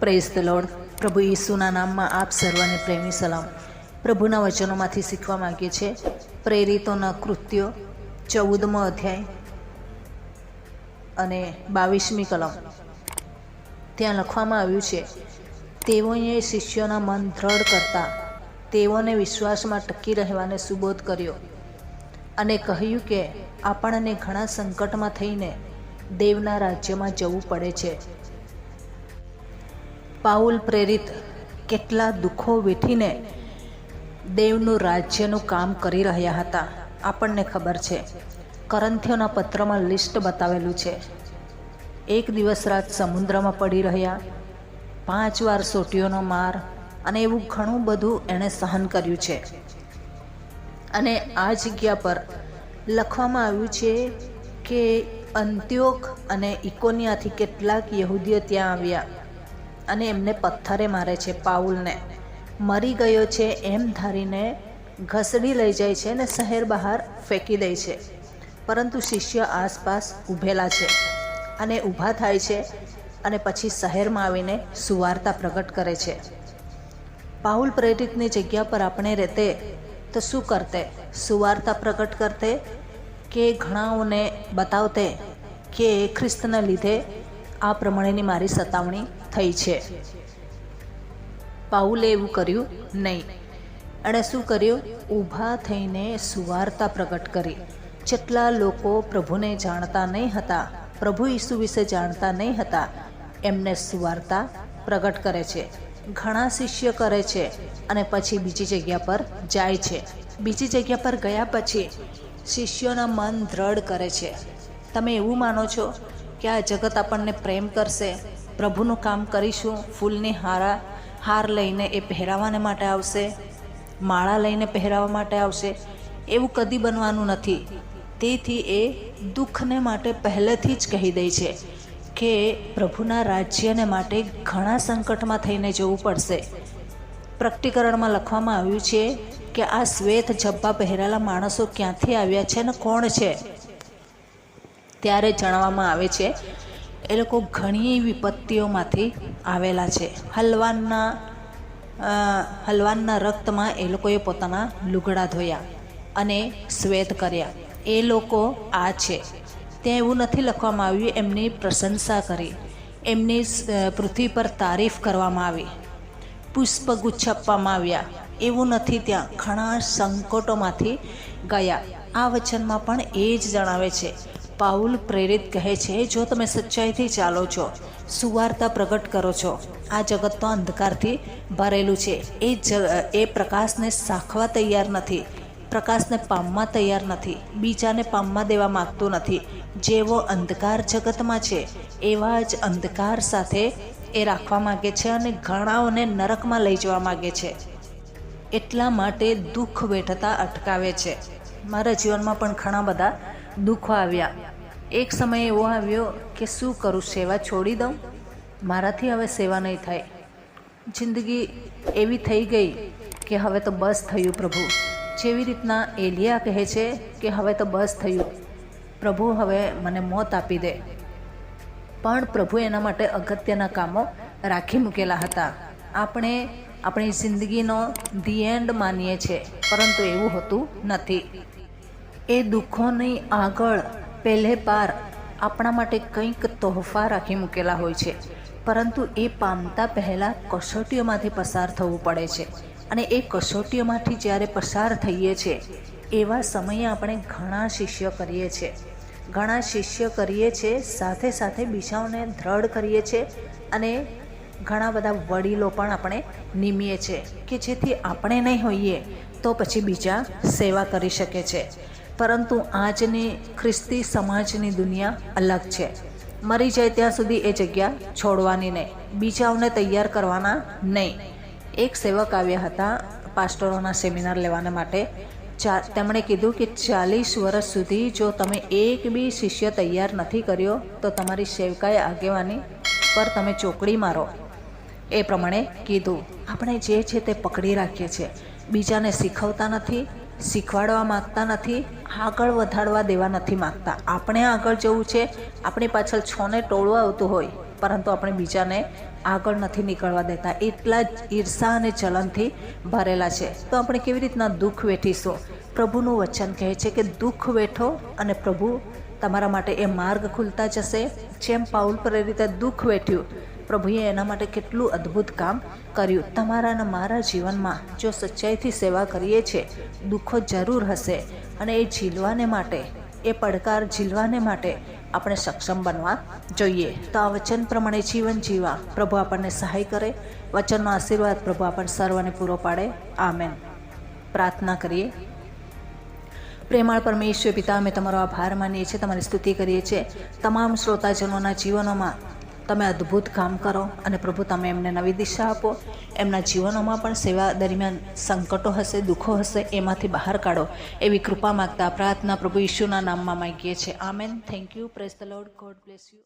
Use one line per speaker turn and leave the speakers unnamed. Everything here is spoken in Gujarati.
પ્રેઝ ધ લોર્ડ પ્રભુ ઈસુના નામમાં આપ સર્વને પ્રેમી સલામ. પ્રભુના વચનોમાંથી શીખવા માગીએ છીએ. પ્રેરિતોના કૃત્યો, ચૌદમો અધ્યાય અને બાવીસમી કલમ. ત્યાં લખવામાં આવ્યું છે, તેઓએ શિષ્યોના મન દ્રઢ કરતા તેઓને વિશ્વાસમાં ટકી રહેવાને સુબોધ કર્યો અને કહ્યું કે આપણને ઘણા સંકટમાં થઈને દેવના રાજ્યમાં જવું પડે છે. પાઉલ પ્રેરિત કેટલા દુઃખો વેઠીને દેવનું રાજ્યનું કામ કરી રહ્યા હતા. આપણને ખબર છે. કરંથિયોના પત્રમાં લિસ્ટ બતાવેલું છે. એક દિવસ રાત સમુદ્રમાં પડી રહ્યા, પાંચ વાર સોટીઓનો માર અને એવું ઘણું બધું એણે સહન કર્યું છે. અને આ જગ્યા પર લખવામાં આવ્યું છે કે અંત્યોક અને ઇકોનિયાથી કેટલાક યહૂદીઓ ત્યાં આવ્યા. અને એમને પથ્થરે મારે છે પાઉલને. મરી ગયો છે એમ ધારીને ઘસડી લઈ જાય છે અને શહેર બહાર ફેંકી દે છે. પરંતુ શિષ્ય આસપાસ ઊભેલા છે અને ઊભા થાય છે અને પછી શહેરમાં આવીને સુવાર્તા પ્રગટ કરે છે. પાઉલ પ્રેરિતની જગ્યા પર આપણે રહેતે તો શું કરતે? સુવાર્તા પ્રગટ કરતે કે ઘણાઓને બતાવતે કે ખ્રિસ્તના લીધે આ પ્રમાણેની મારી સતાવણી થઈ છે. પાઉલે એવું કર્યું, નહીં. એણે શું કર્યું? ઊભા થઈને સુવાર્તા પ્રગટ કરી. જેટલા લોકો પ્રભુને જાણતા નહીં હતા, પ્રભુ ઈસુ વિશે જાણતા નહીં હતા, એમને સુવાર્તા પ્રગટ કરે છે, ઘણા શિષ્ય કરે છે અને પછી બીજી જગ્યા પર જાય છે. બીજી જગ્યા પર ગયા પછી શિષ્યોના મન દ્રઢ કરે છે. તમે એવું માનો છો? કે આ જગત આપણને પ્રેમ કરશે. પ્રભુનું કામ કરીશું, ફૂલની હારા, હાર લઈને એ પહેરાવાને માટે આવશે, માળા લઈને પહેરાવા માટે આવશે. એવું કદી બનવાનું નથી. તેથી એ દુઃખને માટે પહેલેથી જ કહી દે છે કે પ્રભુના રાજ્યને માટે ઘણા સંકટમાં થઈને જવું પડશે. પ્રકટીકરણમાં લખવામાં આવ્યું છે કે આ શ્વેત જબ્બા પહેરેલા માણસો ક્યાંથી આવ્યા છે ને કોણ છે? ત્યારે જણાવવામાં આવે છે, એ લોકો ઘણી વિપત્તિઓમાંથી આવેલા છે. હલવાનના હલવાનના રક્તમાં એ લોકોએ પોતાના લુગડા ધોયા અને શ્વેત કર્યા. એ લોકો આ છે. ત્યાં એવું નથી લખવામાં આવ્યું, એમની પ્રશંસા કરી. એમની પૃથ્વી પર તારીફ કરવામાં આવી. પુષ્પગુચ્છ આપવામાં આવ્યા. એવું નથી ત્યાં. ઘણા સંકટોમાંથી ગયા. આ વચનમાં પણ એ જ જણાવે છે. પાઉલ પ્રેરિત કહે છે, જો તમે સચ્ચાઈથી ચાલો છો, સુવાર્તા પ્રગટ કરો છો, આ જગત તો અંધકારથી ભરેલું છે. એ જ, એ પ્રકાશને સાખવા તૈયાર નથી, પ્રકાશને પામવા તૈયાર નથી, બીજાને પામવા દેવા માગતું નથી. જેવો અંધકાર જગતમાં છે, એવા જ અંધકાર સાથે એ રાખવા માગે છે અને ઘણાઓને નરકમાં લઈ જવા માગે છે. એટલા માટે દુઃખ વેઠતા અટકાવે છે. મારા જીવનમાં પણ ઘણા બધા દુઃખો આવ્યા. એક સમય એવો આવ્યો કે શું કરું, સેવા છોડી દઉં? મારાથી હવે સેવા નહીં થાય. જિંદગી એવી થઈ ગઈ કે હવે તો બસ થયું પ્રભુ. જેવી રીતના એલિયા કહે છે કે હવે તો બસ થયું. પ્રભુ હવે મને મોત આપી દે. પણ પ્રભુ એના માટે અગત્યના કામો રાખી મૂકેલા હતા. આપણે આપણી જિંદગીનો ધી એન્ડ માનીએ છીએ, પરંતુ એવું હોતું નથી. એ દુઃખોની આગળ પહેલે પાર આપણા માટે કંઈક તોહફા રાખી મૂકેલા હોય છે. પરંતુ એ પામતા પહેલાં કસોટીઓમાંથી પસાર થવું પડે છે. અને એ કસોટીઓમાંથી જ્યારે પસાર થઈએ છીએ એવા સમયે આપણે ઘણા શિષ્ય કરીએ છીએ ઘણા શિષ્ય કરીએ છીએ સાથે સાથે બીજાઓને દ્રઢ કરીએ છીએ અને ઘણા બધા વડીલો પણ આપણે નિમીએ છીએ કે જેથી આપણે નહીં હોઈએ તો પછી બીજા સેવા કરી શકે છે. પરંતુ આજની ખ્રિસ્તી સમાજની દુનિયા અલગ છે. મરી જાય ત્યાં સુધી એ જગ્યા છોડવાની નહીં. બીજાઓને તૈયાર કરવાના નહીં. એક સેવક આવ્યા હતા પાસ્ટરોના સેમિનાર લેવાના માટે. ચા, તેમણે કીધું કે ચાલીસ વર્ષ સુધી જો તમે એક બી શિષ્ય તૈયાર નથી કર્યો, તો તમારી સેવકાએ આગેવાની પર તમે ચોકડી મારો. એ પ્રમાણે કીધું. આપણે જે છે તે પકડી રાખીએ છીએ. બીજાને શીખવતા નથી, શીખવાડવા માગતા નથી આગળ વધારવા દેવા નથી માગતા. આપણે આગળ જવું છે, આપણી પાછળ છોને ટોળવા આવતું હોય, પરંતુ આપણે બીજાને આગળ નથી નીકળવા દેતા. એટલા જ ઈર્ષા અને ચલનથી ભરેલા છે. તો આપણે કેવી રીતના દુઃખ વેઠીશું? પ્રભુનું વચન કહે છે કે દુઃખ વેઠો અને પ્રભુ તમારા માટે એ માર્ગ ખુલતા જશે. જેમ પાઉલ રીતે દુઃખ વેઠ્યું, પ્રભુએ એના માટે કેટલું અદ્ભુત કામ કર્યું. તમારા અને મારા જીવનમાં જો સચ્ચાઈથી સેવા કરીએ છીએ દુઃખો જરૂર હશે. અને એ ઝીલવાને માટે, એ પડકાર ઝીલવાને માટે આપણે સક્ષમ બનવા જોઈએ. તો આ વચન પ્રમાણે જીવન જીવા પ્રભુ આપણને સહાય કરે. વચનનો આશીર્વાદ પ્રભુ આપણને સર્વને પૂરો પાડે. આમેન. પ્રાર્થના કરીએ. પ્રેમાળ પરમેશ્વર પિતા, અમે તમારો આભાર માનીએ છીએ, તમારી સ્તુતિ કરીએ છીએ. તમામ શ્રોતાજનોના જીવનોમાં તમે અદ્ભુત કામ કરો અને પ્રભુ તમે એમને નવી દિશા આપો. એમના જીવનોમાં પણ સેવા દરમિયાન સંકટો હશે, દુઃખો હશે, એમાંથી બહાર કાઢો. એવી કૃપા માગતા પ્રાર્થના પ્રભુ ઈશુના નામમાં માગીએ છીએ. Amen. Thank you praise the lord God bless you